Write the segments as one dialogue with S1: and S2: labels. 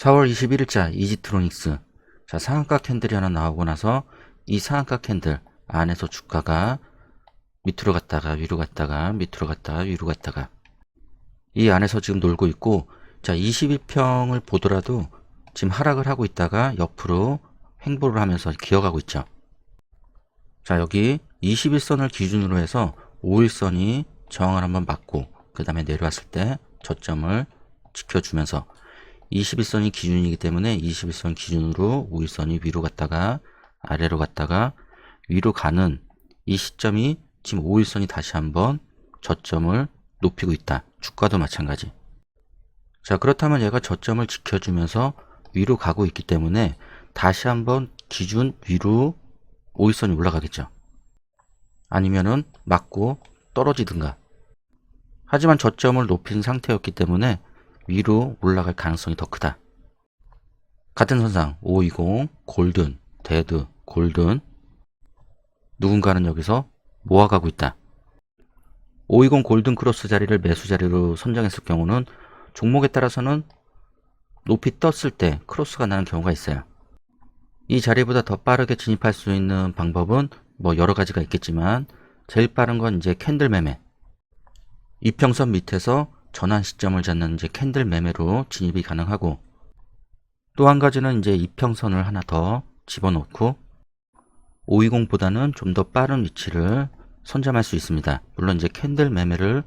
S1: 4월 21일자 이지트로닉스. 자 상한가 캔들이 하나 나오고 나서 이 상한가 캔들 안에서 주가가 밑으로 갔다가 위로 갔다가 밑으로 갔다가 위로 갔다가 이 안에서 지금 놀고 있고 자 21평을 보더라도 지금 하락을 하고 있다가 옆으로 횡보를 하면서 기어가고 있죠. 자 여기 21선을 기준으로 해서 5일선이 저항을 한번 맞고 그 다음에 내려왔을 때 저점을 지켜주면서 21선이 기준이기 때문에 21선 기준으로 5일선이 위로 갔다가 아래로 갔다가 위로 가는 이 시점이 지금 5일선이 다시 한번 저점을 높이고 있다. 주가도 마찬가지. 자 그렇다면 얘가 저점을 지켜주면서 위로 가고 있기 때문에 다시 한번 기준 위로 5일선이 올라가겠죠. 아니면은 맞고 떨어지든가. 하지만 저점을 높인 상태였기 때문에 위로 올라갈 가능성이 더 크다. 같은 선상 520 골든 데드 골든 누군가는 여기서 모아가고 있다. 520 골든 크로스 자리를 매수 자리로 선정했을 경우는 종목에 따라서는 높이 떴을 때 크로스가 나는 경우가 있어요. 이 자리보다 더 빠르게 진입할 수 있는 방법은 뭐 여러 가지가 있겠지만 제일 빠른 건 이제 캔들 매매. 이평선 밑에서 전환 시점을 잡는 이제 캔들 매매로 진입이 가능하고 또 한 가지는 이제 이평선을 하나 더 집어넣고 520보다는 좀 더 빠른 위치를 선점할 수 있습니다. 물론 이제 캔들 매매를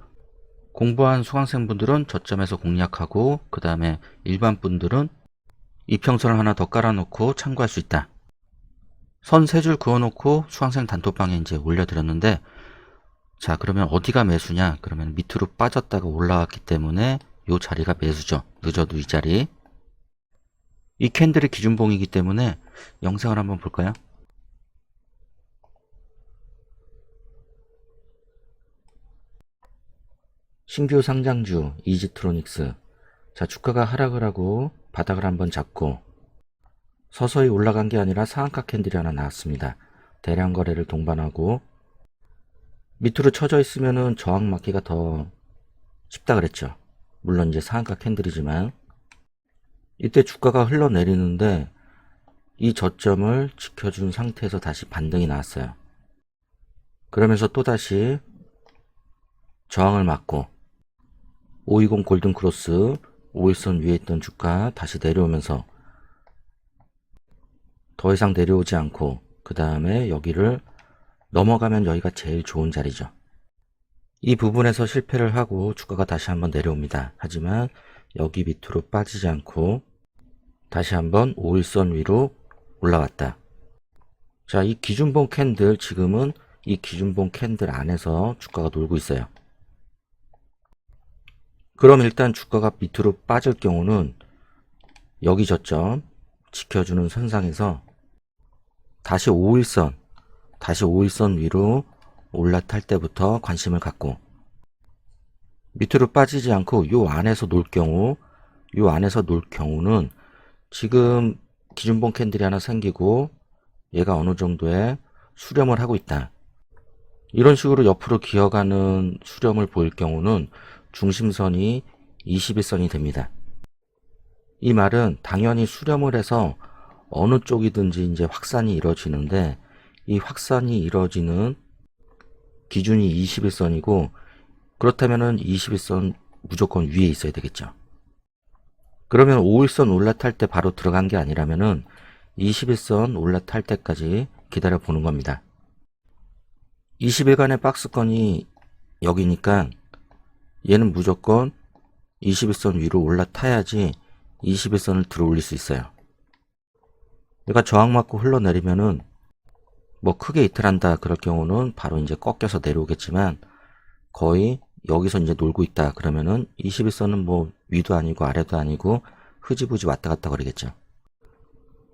S1: 공부한 수강생분들은 저점에서 공략하고 그 다음에 일반 분들은 이평선을 하나 더 깔아놓고 참고할 수 있다. 선 세 줄 그어놓고 수강생 단톡방에 이제 올려드렸는데 자 그러면 어디가 매수냐? 그러면 밑으로 빠졌다가 올라왔기 때문에 이 자리가 매수죠. 늦어도 이 자리. 이 캔들이 기준봉이기 때문에 영상을 한번 볼까요? 신규 상장주 이지트로닉스. 자 주가가 하락을 하고 바닥을 한번 잡고 서서히 올라간 게 아니라 상한가 캔들이 하나 나왔습니다. 대량 거래를 동반하고 밑으로 쳐져 있으면은 저항 맞기가 더 쉽다 그랬죠. 물론 이제 상한가 캔들이지만 이때 주가가 흘러내리는데 이 저점을 지켜준 상태에서 다시 반등이 나왔어요. 그러면서 또다시 저항을 맞고 520 골든 크로스 5일선 위에 있던 주가 다시 내려오면서 더 이상 내려오지 않고 그 다음에 여기를 넘어가면 여기가 제일 좋은 자리죠. 이 부분에서 실패를 하고 주가가 다시 한번 내려옵니다. 하지만 여기 밑으로 빠지지 않고 다시 한번 5일선 위로 올라갔다. 자, 이 기준봉 캔들 지금은 이 기준봉 캔들 안에서 주가가 놀고 있어요. 그럼 일단 주가가 밑으로 빠질 경우는 여기 저점 지켜주는 선상에서 다시 5일선 다시 5일선 위로 올라탈 때부터 관심을 갖고 밑으로 빠지지 않고 요 안에서 놀 경우 요 안에서 놀 경우는 지금 기준봉 캔들이 하나 생기고 얘가 어느 정도의 수렴을 하고 있다. 이런 식으로 옆으로 기어가는 수렴을 보일 경우는 중심선이 21선이 됩니다. 이 말은 당연히 수렴을 해서 어느 쪽이든지 이제 확산이 이루어지는데 이 확산이 이루어지는 기준이 21선이고 그렇다면은 21선 무조건 위에 있어야 되겠죠. 그러면 5일선 올라탈 때 바로 들어간 게 아니라면은 21선 올라탈 때까지 기다려 보는 겁니다. 20일간의 박스권이 여기니까 얘는 무조건 21선 위로 올라타야지 21선을 들어 올릴 수 있어요. 얘가 저항 맞고 흘러내리면은 뭐 크게 이탈한다 그럴 경우는 바로 이제 꺾여서 내려오겠지만 거의 여기서 이제 놀고 있다 그러면은 21선은 뭐 위도 아니고 아래도 아니고 흐지부지 왔다 갔다 거리겠죠.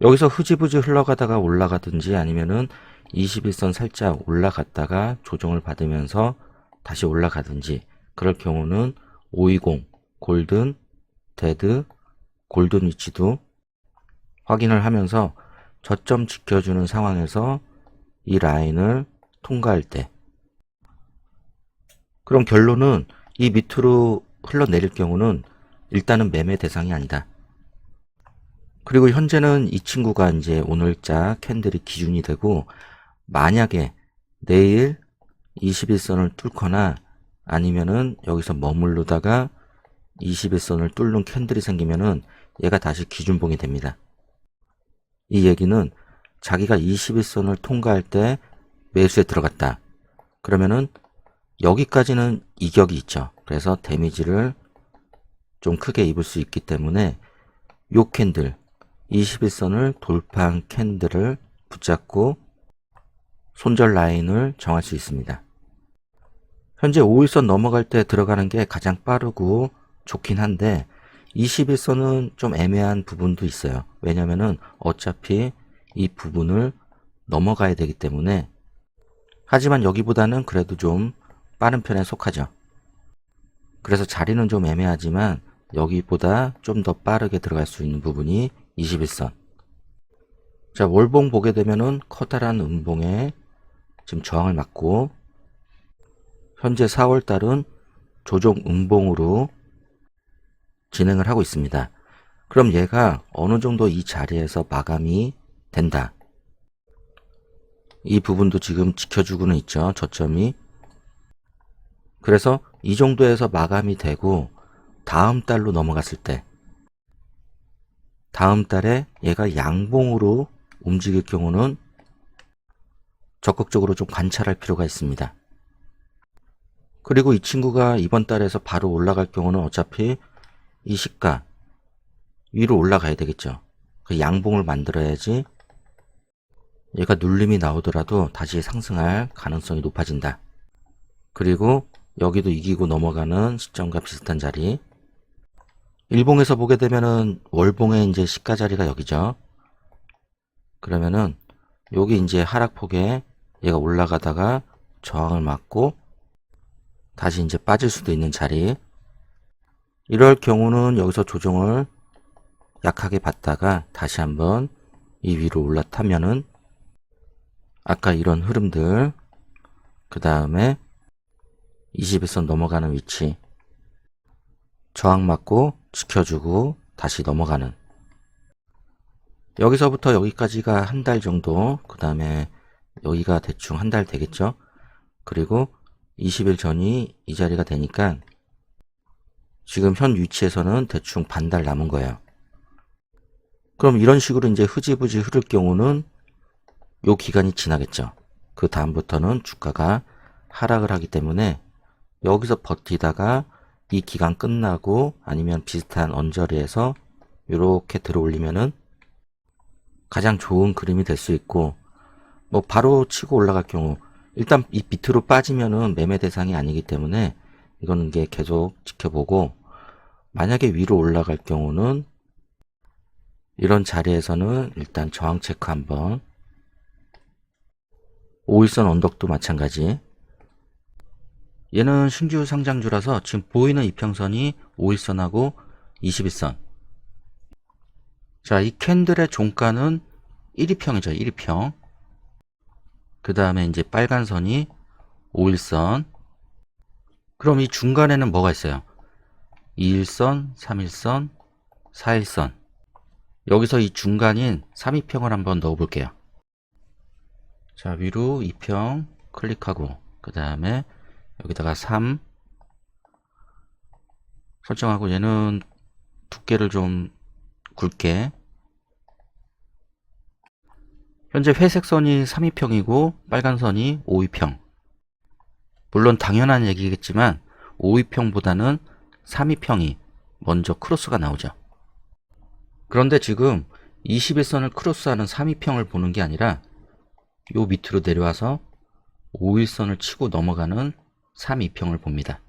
S1: 여기서 흐지부지 흘러가다가 올라가든지 아니면은 21선 살짝 올라갔다가 조정을 받으면서 다시 올라가든지 그럴 경우는 520 골든 데드 골든 위치도 확인을 하면서 저점 지켜주는 상황에서 이 라인을 통과할 때 그럼 결론은 이 밑으로 흘러내릴 경우는 일단은 매매 대상이 아니다. 그리고 현재는 이 친구가 이제 오늘자 캔들이 기준이 되고 만약에 내일 21선을 뚫거나 아니면은 여기서 머무르다가 21선을 뚫는 캔들이 생기면은 얘가 다시 기준봉이 됩니다. 이 얘기는 자기가 21선을 통과할 때 매수에 들어갔다. 그러면은 여기까지는 이격이 있죠. 그래서 데미지를 좀 크게 입을 수 있기 때문에 요 캔들 21선을 돌파한 캔들을 붙잡고 손절 라인을 정할 수 있습니다. 현재 5일선 넘어갈 때 들어가는 게 가장 빠르고 좋긴 한데 21선은 좀 애매한 부분도 있어요. 왜냐면은 어차피 이 부분을 넘어가야 되기 때문에 하지만 여기보다는 그래도 좀 빠른 편에 속하죠. 그래서 자리는 좀 애매하지만 여기보다 좀 더 빠르게 들어갈 수 있는 부분이 21선. 자, 월봉 보게 되면은 커다란 음봉에 지금 저항을 맞고 현재 4월 달은 조정 음봉으로 진행을 하고 있습니다. 그럼 얘가 어느 정도 이 자리에서 마감이 된다. 이 부분도 지금 지켜주고는 있죠. 저점이. 그래서 이 정도에서 마감이 되고 다음 달로 넘어갔을 때 다음 달에 얘가 양봉으로 움직일 경우는 적극적으로 좀 관찰할 필요가 있습니다. 그리고 이 친구가 이번 달에서 바로 올라갈 경우는 어차피 이 시가 위로 올라가야 되겠죠. 그 양봉을 만들어야지 얘가 눌림이 나오더라도 다시 상승할 가능성이 높아진다. 그리고 여기도 이기고 넘어가는 시점과 비슷한 자리. 일봉에서 보게 되면은 월봉의 이제 시가 자리가 여기죠. 그러면은 여기 이제 하락폭에 얘가 올라가다가 저항을 맞고 다시 이제 빠질 수도 있는 자리. 이럴 경우는 여기서 조정을 약하게 받다가 다시 한번 이 위로 올라타면은 아까 이런 흐름들 그 다음에 20에서 넘어가는 위치 저항 맞고 지켜주고 다시 넘어가는. 여기서부터 여기까지가 한 달 정도 그 다음에 여기가 대충 한 달 되겠죠? 그리고 20일 전이 이 자리가 되니까 지금 현 위치에서는 대충 반달 남은 거예요. 그럼 이런 식으로 이제 흐지부지 흐를 경우는 요 기간이 지나겠죠. 그 다음부터는 주가가 하락을 하기 때문에 여기서 버티다가 이 기간 끝나고 아니면 비슷한 언저리에서 이렇게 들어올리면은 가장 좋은 그림이 될 수 있고 뭐 바로 치고 올라갈 경우 일단 이 밑으로 빠지면은 매매 대상이 아니기 때문에 이거는 이게 계속 지켜보고 만약에 위로 올라갈 경우는 이런 자리에서는 일단 저항 체크 한번 5일선 언덕도 마찬가지 얘는 신규 상장주라서 지금 보이는 이평선이 5일선하고 21선. 자, 이 캔들의 종가는 1위평이죠. 1위평. 그 다음에 이제 빨간 선이 5일선. 그럼 이 중간에는 뭐가 있어요? 2일선, 3일선, 4일선. 여기서 이 중간인 3위평을 한번 넣어 볼게요. 자, 위로 2평 클릭하고, 그 다음에 여기다가 3 설정하고 얘는 두께를 좀 굵게. 현재 회색 선이 3위평이고 빨간 선이 5위평. 물론 당연한 얘기겠지만 5위평보다는 3위평이 먼저 크로스가 나오죠. 그런데 지금 21선을 크로스하는 3위평을 보는 게 아니라 요 밑으로 내려와서 5일선을 치고 넘어가는 3 2평을 봅니다.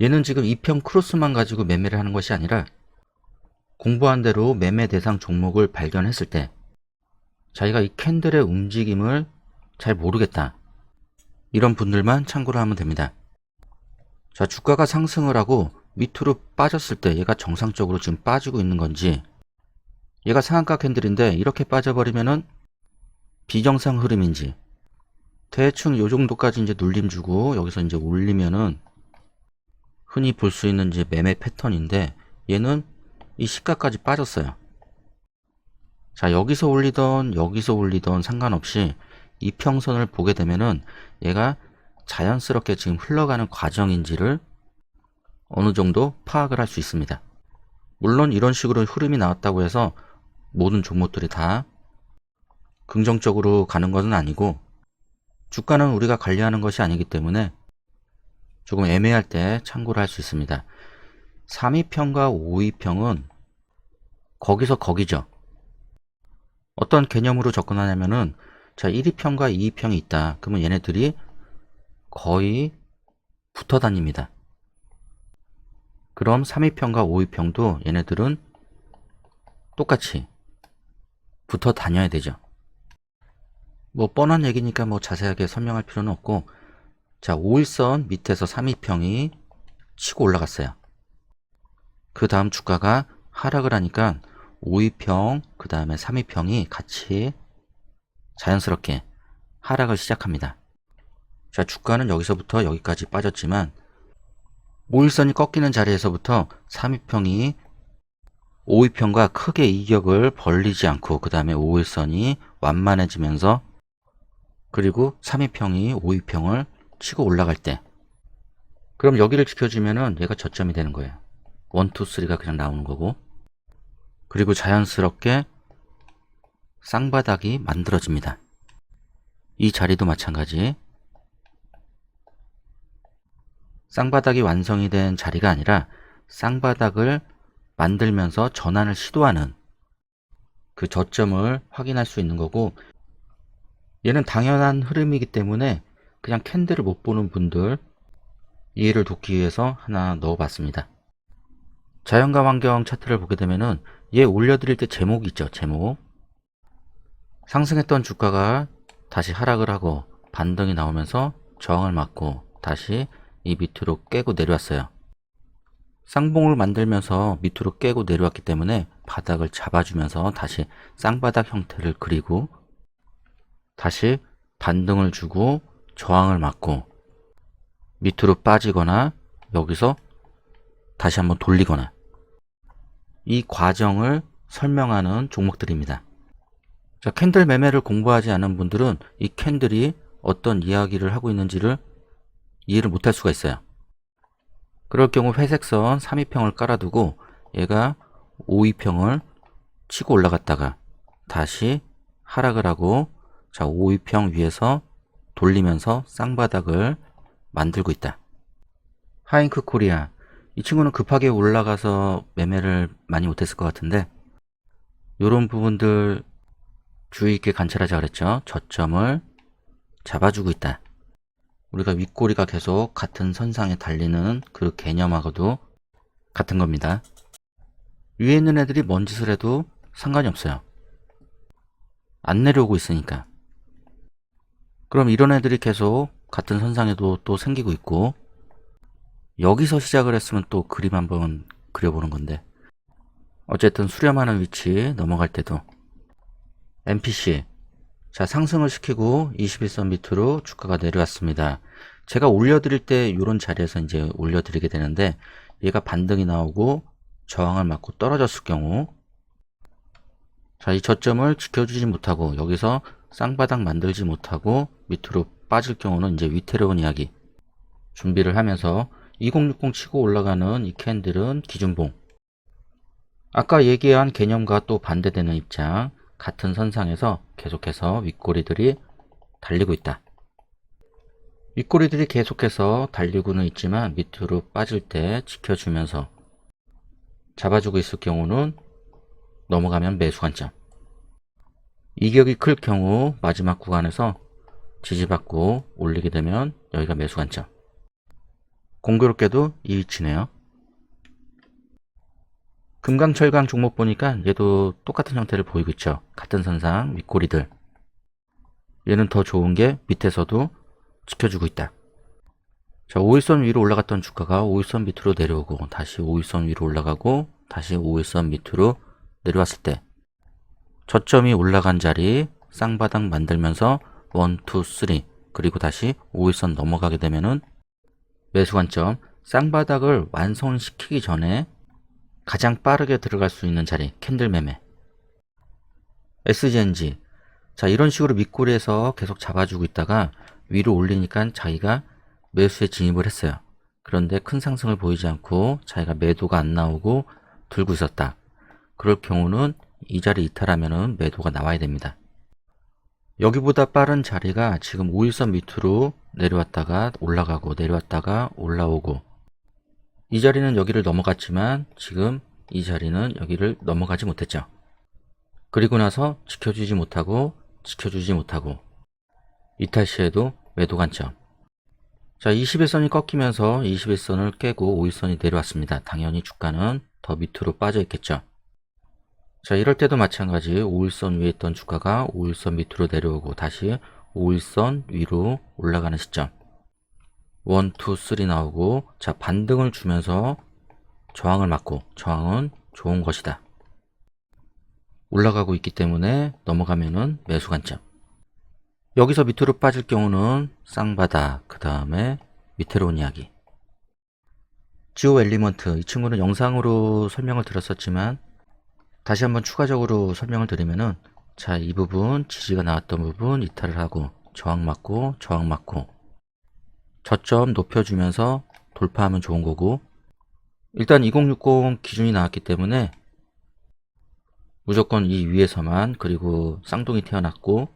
S1: 얘는 지금 2평 크로스만 가지고 매매를 하는 것이 아니라 공부한 대로 매매 대상 종목을 발견했을 때 자기가 이 캔들의 움직임을 잘 모르겠다. 이런 분들만 참고를 하면 됩니다. 자, 주가가 상승을 하고 밑으로 빠졌을 때 얘가 정상적으로 지금 빠지고 있는 건지 얘가 상한가 캔들인데 이렇게 빠져버리면은 비정상 흐름인지 대충 요 정도까지 이제 눌림 주고 여기서 이제 올리면은 흔히 볼 수 있는 이제 매매 패턴인데 얘는 이 시가까지 빠졌어요. 자, 여기서 올리던 여기서 올리던 상관없이 이평선을 보게 되면은 얘가 자연스럽게 지금 흘러가는 과정인지를 어느 정도 파악을 할 수 있습니다. 물론 이런 식으로 흐름이 나왔다고 해서 모든 종목들이 다 긍정적으로 가는 것은 아니고 주가는 우리가 관리하는 것이 아니기 때문에 조금 애매할 때 참고를 할 수 있습니다. 3위평과 5위평은 거기서 거기죠. 어떤 개념으로 접근하냐면은 자 1위평과 2위평이 있다. 그러면 얘네들이 거의 붙어 다닙니다. 그럼 3위평과 5위평도 얘네들은 똑같이 붙어 다녀야 되죠. 뭐 뻔한 얘기니까 뭐 자세하게 설명할 필요는 없고 자 5일선 밑에서 3위평이 치고 올라갔어요. 그 다음 주가가 하락을 하니까 5위평 그 다음에 3위평이 같이 자연스럽게 하락을 시작합니다. 자 주가는 여기서부터 여기까지 빠졌지만 5일선이 꺾이는 자리에서부터 3위평이 5위평과 크게 이격을 벌리지 않고 그 다음에 5일선이 완만해지면서 그리고 3위평이 5위평을 치고 올라갈 때 그럼 여기를 지켜주면은 얘가 저점이 되는 거예요. 1, 2, 3가 그냥 나오는 거고 그리고 자연스럽게 쌍바닥이 만들어집니다. 이 자리도 마찬가지 쌍바닥이 완성이 된 자리가 아니라 쌍바닥을 만들면서 전환을 시도하는 그 저점을 확인할 수 있는 거고 얘는 당연한 흐름이기 때문에 그냥 캔들을 못 보는 분들 이해를 돕기 위해서 하나 넣어봤습니다. 자연감 환경 차트를 보게 되면은 얘 올려드릴 때 제목이 있죠. 제목. 상승했던 주가가 다시 하락을 하고 반등이 나오면서 저항을 맞고 다시 이 밑으로 깨고 내려왔어요. 쌍봉을 만들면서 밑으로 깨고 내려왔기 때문에 바닥을 잡아주면서 다시 쌍바닥 형태를 그리고 다시 반등을 주고 저항을 맞고 밑으로 빠지거나 여기서 다시 한번 돌리거나 이 과정을 설명하는 종목들입니다. 자, 캔들 매매를 공부하지 않은 분들은 이 캔들이 어떤 이야기를 하고 있는지를 이해를 못할 수가 있어요. 그럴 경우 회색선 3위평을 깔아두고 얘가 5위평을 치고 올라갔다가 다시 하락을 하고 자 5위평 위에서 돌리면서 쌍바닥을 만들고 있다. 하잉크 코리아 이 친구는 급하게 올라가서 매매를 많이 못했을 것 같은데 이런 부분들 주의 있게 관찰하자 그랬죠. 저점을 잡아주고 있다. 우리가 윗꼬리가 계속 같은 선상에 달리는 그 개념하고도 같은 겁니다. 위에 있는 애들이 뭔 짓을 해도 상관이 없어요. 안 내려오고 있으니까. 그럼 이런 애들이 계속 같은 선상에도 또 생기고 있고 여기서 시작을 했으면 또 그림 한번 그려보는 건데 어쨌든 수렴하는 위치 넘어갈 때도 MPC 자 상승을 시키고 21선 밑으로 주가가 내려왔습니다. 제가 올려드릴 때 이런 자리에서 이제 올려드리게 되는데 얘가 반등이 나오고 저항을 맞고 떨어졌을 경우 자 이 저점을 지켜주지 못하고 여기서 쌍바닥 만들지 못하고 밑으로 빠질 경우는 이제 위태로운 이야기 준비를 하면서 2060 치고 올라가는 이 캔들은 기준봉 아까 얘기한 개념과 또 반대되는 입장 같은 선상에서 계속해서 윗꼬리들이 달리고 있다. 윗꼬리들이 계속해서 달리고는 있지만 밑으로 빠질 때 지켜주면서 잡아주고 있을 경우는 넘어가면 매수 관점. 이격이 클 경우 마지막 구간에서 지지받고 올리게 되면 여기가 매수 관점. 공교롭게도 이 위치네요. 금강철강 종목 보니까 얘도 똑같은 형태를 보이고 있죠. 같은 선상 윗꼬리들. 얘는 더 좋은 게 밑에서도 지켜주고 있다. 자, 5일선 위로 올라갔던 주가가 5일선 밑으로 내려오고 다시 5일선 위로 올라가고 다시 5일선 밑으로 내려왔을 때 저점이 올라간 자리 쌍바닥 만들면서 1, 2, 3 그리고 다시 5일선 넘어가게 되면은 매수 관점 쌍바닥을 완성시키기 전에 가장 빠르게 들어갈 수 있는 자리 캔들 매매 SGNG. 자, 이런 식으로 밑꼬리에서 계속 잡아주고 있다가 위로 올리니까 자기가 매수에 진입을 했어요. 그런데 큰 상승을 보이지 않고 자기가 매도가 안 나오고 들고 있었다. 그럴 경우는 이 자리 이탈하면은 매도가 나와야 됩니다. 여기보다 빠른 자리가 지금 5일선 밑으로 내려왔다가 올라가고 내려왔다가 올라오고 이 자리는 여기를 넘어갔지만 지금 이 자리는 여기를 넘어가지 못했죠. 그리고 나서 지켜주지 못하고 지켜주지 못하고 이탈 시에도 매도 관점. 자, 21선이 꺾이면서 21선을 깨고 5일선이 내려왔습니다. 당연히 주가는 더 밑으로 빠져 있겠죠. 자, 이럴 때도 마찬가지 5일선 위에 있던 주가가 5일선 밑으로 내려오고 다시 5일선 위로 올라가는 시점. 1, 2, 3 나오고 자, 반등을 주면서 저항을 맞고 저항은 좋은 것이다. 올라가고 있기 때문에 넘어가면은 매수 관점. 여기서 밑으로 빠질 경우는 쌍바닥, 그 다음에 밑으로 온 이야기. 지오 엘리먼트, 이 친구는 영상으로 설명을 드렸었지만 다시 한번 추가적으로 설명을 드리면은 자, 이 부분 지지가 나왔던 부분 이탈을 하고 저항 맞고 저항 맞고 저점 높여주면서 돌파하면 좋은 거고 일단 2060 기준이 나왔기 때문에 무조건 이 위에서만 그리고 쌍둥이 태어났고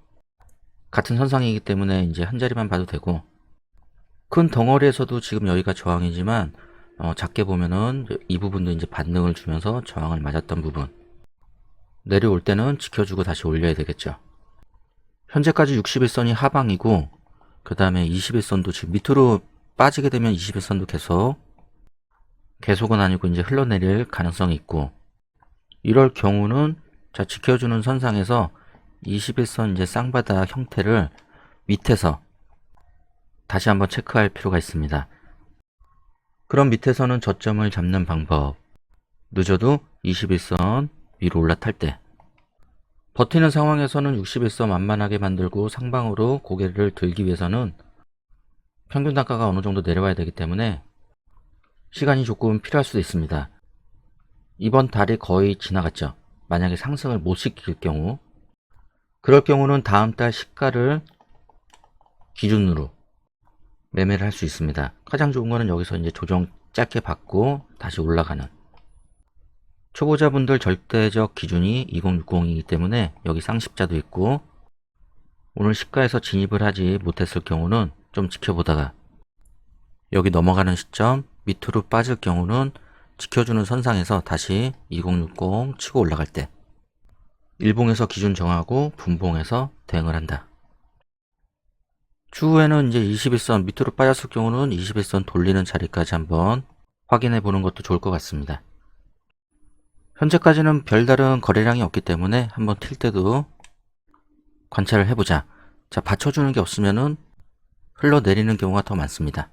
S1: 같은 선상이기 때문에 이제 한 자리만 봐도 되고 큰 덩어리에서도 지금 여기가 저항이지만 어, 작게 보면은 이 부분도 이제 반등을 주면서 저항을 맞았던 부분 내려올 때는 지켜주고 다시 올려야 되겠죠 현재까지 61선이 하방이고 그 다음에 21선도 지금 밑으로 빠지게 되면 21선도 계속 계속은 아니고 이제 흘러내릴 가능성이 있고 이럴 경우는 자 지켜주는 선상에서 21선 이제 쌍바닥 형태를 밑에서 다시 한번 체크할 필요가 있습니다. 그럼 밑에서는 저점을 잡는 방법. 늦어도 21선 위로 올라탈 때. 버티는 상황에서는 61선 만만하게 만들고 상방으로 고개를 들기 위해서는 평균 단가가 어느 정도 내려와야 되기 때문에 시간이 조금 필요할 수도 있습니다. 이번 달이 거의 지나갔죠. 만약에 상승을 못 시킬 경우 그럴 경우는 다음 달 시가를 기준으로 매매를 할 수 있습니다. 가장 좋은 거는 여기서 이제 조정 짧게 받고 다시 올라가는 초보자분들 절대적 기준이 2060이기 때문에 여기 상십자도 있고 오늘 시가에서 진입을 하지 못했을 경우는 좀 지켜보다가 여기 넘어가는 시점 밑으로 빠질 경우는 지켜주는 선상에서 다시 2060 치고 올라갈 때 일봉에서 기준 정하고 분봉에서 대응을 한다. 추후에는 이제 21선 밑으로 빠졌을 경우는 21선 돌리는 자리까지 한번 확인해 보는 것도 좋을 것 같습니다. 현재까지는 별다른 거래량이 없기 때문에 한번 튈 때도 관찰을 해보자. 자, 받쳐주는 게 없으면은 흘러내리는 경우가 더 많습니다.